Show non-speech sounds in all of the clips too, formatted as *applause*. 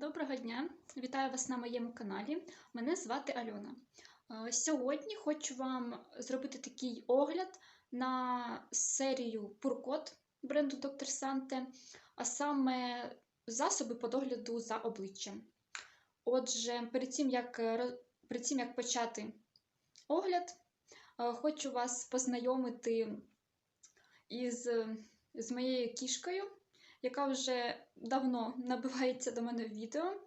Доброго дня! Вітаю вас на моєму каналі. Мене звати Альона. Е, Сьогодні хочу вам зробити такий огляд на серію Пуркот бренду Dr. Sante, а саме засоби по догляду за обличчям. Отже, перед цим як, перед цим, як почати огляд, е, хочу вас познайомити із, з моєю кішкою яка вже давно набивається до мене в відео,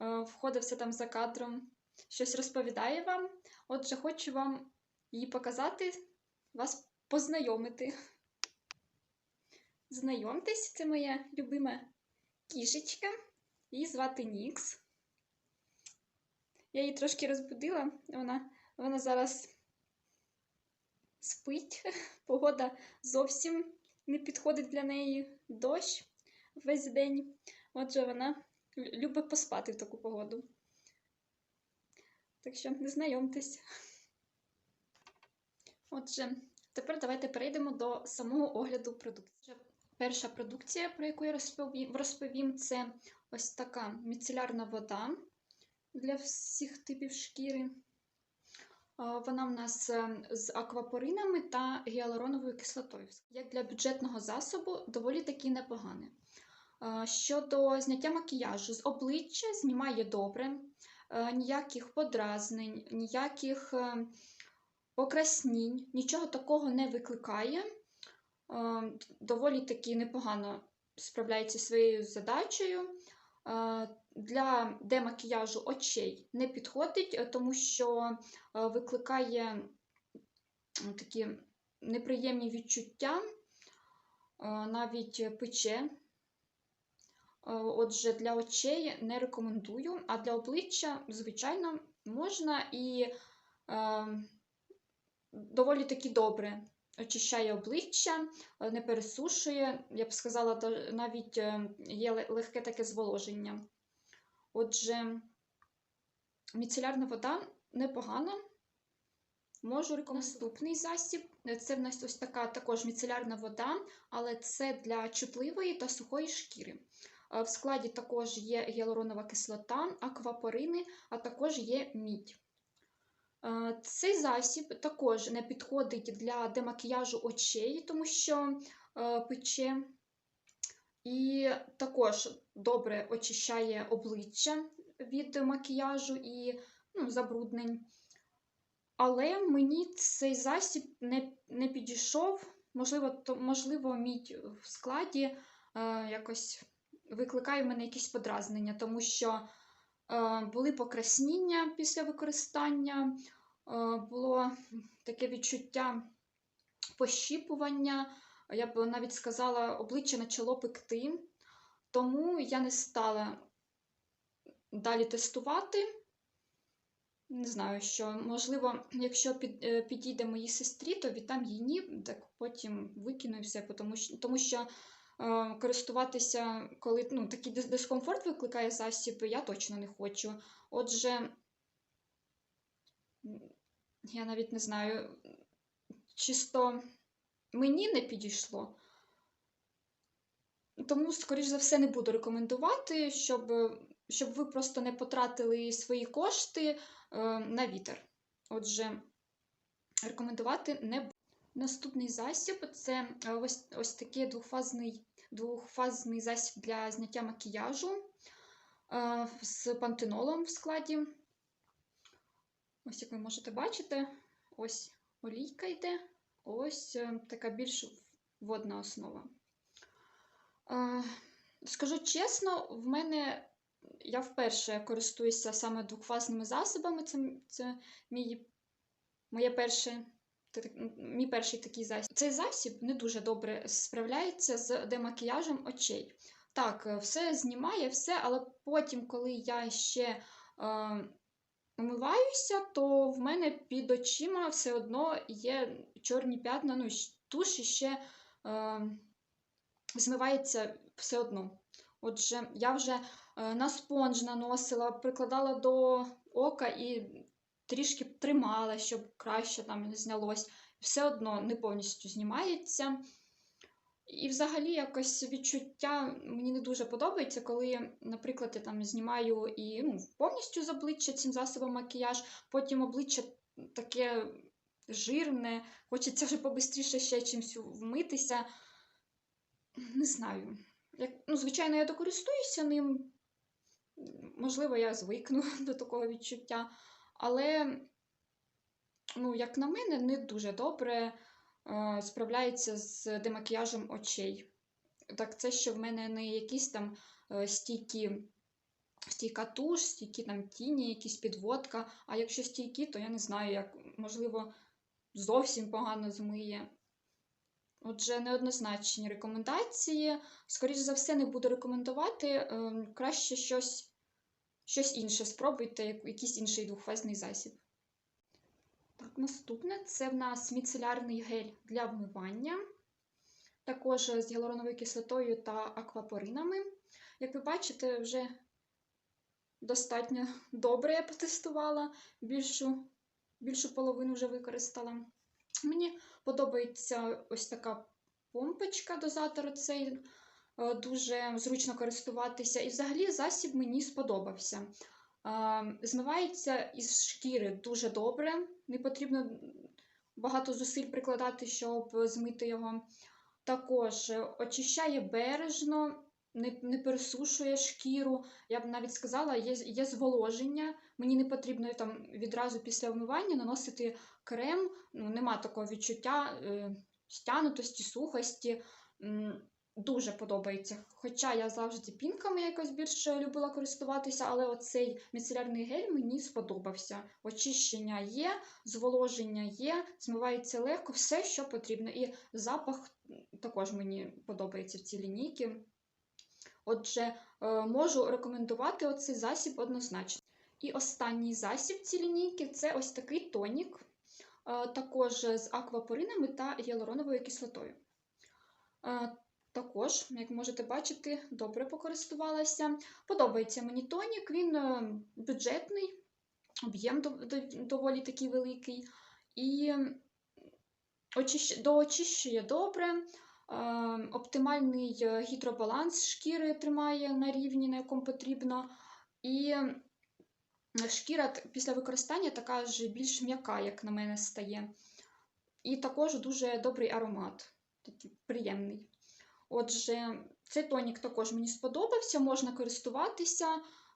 е, входить все там за кадром, щось розповідає вам. Отже, хочу вам її показати, вас познайомити. Знайомтесь, це моя любима кішечка. Її звати Нікс. Я її трошки розбудила, вона, вона зараз спить. *laughs* Погода зовсім не підходить для неї дощ весь день. Отже, вона любить поспати в таку погоду. Так що не знайомтесь. Отже, тепер давайте перейдемо до самого огляду продукції. Перша продукція, про яку я розповім, це ось така міцелярна вода для всіх типів шкіри. А, Вона в нас е, з аквапоринами та гіалуроновою кислотою. Як для бюджетного засобу, доволі таки непогане. Щодо зняття макіяжу з обличчя знімає добре, е, ніяких подразнень, ніяких е, покраснінь, нічого такого не викликає. Е, Доволі таки непогано справляється зі своєю задачею. Е, Для демакіяжу очей не підходить, е, тому що е, викликає такі неприємні відчуття, навіть пече. Отже, для очей не рекомендую, а для обличчя, звичайно, можна і е, доволі таки добре очищає обличчя, е, не пересушує, я б сказала, навіть е, є легке таке зволоження. Отже, міцелярна вода непогана. Можу рекомендувати наступний засіб. Це в нас ось така також міцелярна вода, але це для чутливої та сухої шкіри. Е, В складі також є гіалуронова кислота, аквапорини, а також є мідь. Е, Цей засіб також не підходить для демакіяжу очей, тому що е, пече. І також добре очищає обличчя від макіяжу і ну, забруднень. Але мені цей засіб не, не підійшов. Можливо, то, можливо, мідь в складі е, якось викликає в мене якісь подразнення, тому що були покрасніння після використання, е, було таке відчуття пощіпування. Я б навіть сказала, обличчя почало пекти, тому я не стала далі тестувати. Не знаю, що, можливо, якщо під, е, підійде моїй сестрі, то віддам їй так потім викину і все, тому що, тому що е, користуватися, коли ну, такий дискомфорт викликає засіб, я точно не хочу. Отже, я навіть не знаю, чисто мені не підійшло. Тому, скоріш за все, не буду рекомендувати, щоб, щоб ви просто не потратили свої кошти е, на вітер. Отже, рекомендувати не буду. Наступний засіб це е, ось, ось такий двохфазний, двохфазний засіб для зняття макіяжу е, з пантенолом в складі. Ось як ви можете бачити, ось олійка йде, ось е, така більш водна основа. Е, Скажу чесно, в мене я вперше користуюся саме двохфазними засобами. Це, це мій, моє перше, мій перший такий засіб. Цей засіб не дуже добре справляється з демакіяжем очей. Так, е, все знімає, все, але потім, коли я ще е, умиваюся, то в мене під очима все одно є чорні п'ятна, ну, туш ще е, змивається все одно. Отже, я вже е, на спонж наносила, прикладала до ока і трішки тримала, щоб краще там знялось. Все одно не повністю знімається. І взагалі якось відчуття мені не дуже подобається, коли, наприклад, я там знімаю і ну, повністю з обличчя цим засобом макіяж, потім обличчя таке жирне, хочеться вже побистріше ще чимось вмитися. Не знаю. Як, ну, звичайно, я докористуюся ним. Можливо, я звикну *laughs* до такого відчуття. Але, ну, як на мене, не дуже добре е, справляється з демакіяжем очей. Так, це ще в мене не якісь там е, стійкі, стійка туш, стійкі там тіні, якісь підводка. А якщо стійкі, то я не знаю, як, можливо, зовсім погано змиє. Отже, неоднозначні рекомендації. Скоріше за все, не буду рекомендувати. е, Краще щось, щось інше спробуйте, якийсь інший двохфазний засіб. Так, наступне це в нас міцелярний гель для вмивання, також з гіалуроновою кислотою та аквапоринами. Як ви бачите, вже достатньо *laughs* добре я потестувала, більшу, більшу половину вже використала. Мені подобається ось така помпочка дозатор цей. Е, Дуже зручно користуватися. І взагалі засіб мені сподобався. Е, Змивається із шкіри дуже добре. Не потрібно багато зусиль прикладати, щоб змити його. Також очищає бережно, не, пересушує шкіру. Я б навіть сказала, є, є зволоження. Мені не потрібно там відразу після вмивання наносити крем. Ну, нема такого відчуття е, стянутості, сухості. Дуже подобається. Хоча я завжди пінками якось більше любила користуватися, але оцей міцелярний гель мені сподобався. Очищення є, зволоження є, змивається легко, все, що потрібно. І запах також мені подобається в цій лінійці. Отже, е, можу рекомендувати оцей засіб однозначно. І останній засіб цієї лінійки це ось такий тонік, е, також з аквапоринами та гіалуроновою кислотою. Також, як можете бачити, добре покористувалася. Подобається мені тонік, він е, бюджетний, об'єм дов- дов- доволі такий великий. І очищ- доочищує добре, е, оптимальний е, гідробаланс шкіри тримає на рівні, на якому потрібно. І шкіра після використання така ж більш м'яка, як на мене, стає. І також дуже добрий аромат, приємний. Отже, цей тонік також мені сподобався, можна користуватися,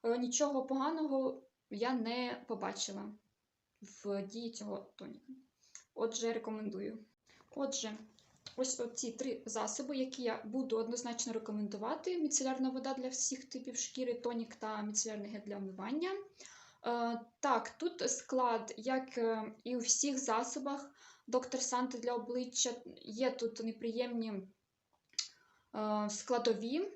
е, нічого поганого я не побачила в дії цього тоніка. Отже, рекомендую. Отже, ось ці три засоби, які я буду однозначно рекомендувати: міцелярна вода для всіх типів шкіри, тонік та міцелярний гель для вмивання. Е, Так, тут склад, як е, і у всіх засобах, доктор Санте для обличчя, є тут неприємні складові,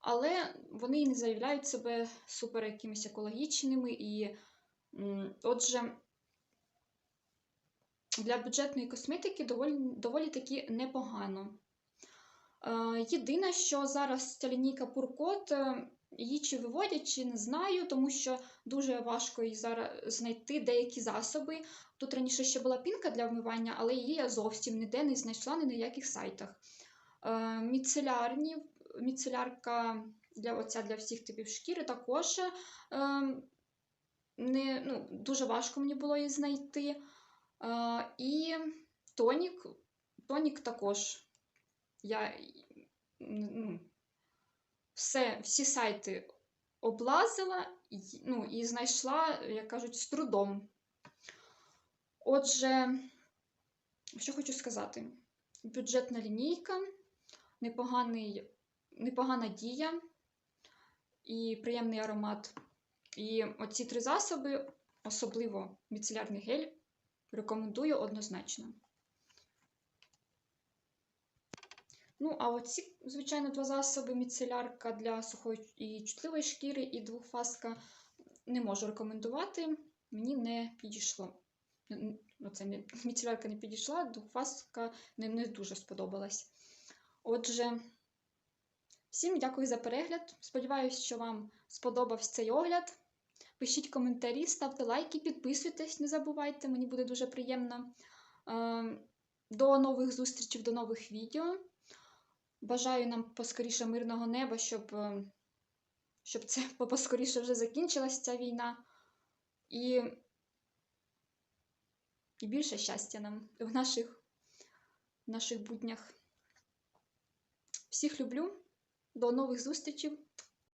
але вони не заявляють себе супер якимись екологічними. І, отже, для бюджетної косметики доволі, доволі таки непогано. Е, Єдине, що зараз ця лінійка Пуркот, е, її чи виводять, чи не знаю, тому що дуже важко її зараз знайти деякі засоби. Тут раніше ще була пінка для вмивання, але її я зовсім ніде не знайшла ні на яких сайтах. Е, Міцелярні, міцелярка для, оця для всіх типів шкіри також е, не, ну, дуже важко мені було її знайти. Е, І тонік, тонік також. Я ну, все, всі сайти облазила ну, і знайшла, як кажуть, з трудом. Отже, що хочу сказати: бюджетна лінійка, непоганий, непогана дія і приємний аромат. І оці три засоби, особливо міцелярний гель, рекомендую однозначно. Ну, а оці, звичайно, два засоби: міцелярка для сухої і чутливої шкіри, і двохфаска не можу рекомендувати. Мені не підійшло. Оце міцелярка не підійшла, двохфаска не, не дуже сподобалась. Отже, всім дякую за перегляд. Сподіваюсь, що вам сподобався цей огляд. Пишіть коментарі, ставте лайки, підписуйтесь, не забувайте, мені буде дуже приємно. Ем, До нових зустрічей, до нових відео. Бажаю нам поскоріше мирного неба, щоб, е, щоб це *laughs* поскоріше вже закінчилась ця війна. І, і більше щастя нам в наших, в наших буднях. Всіх люблю. До нових зустрічей.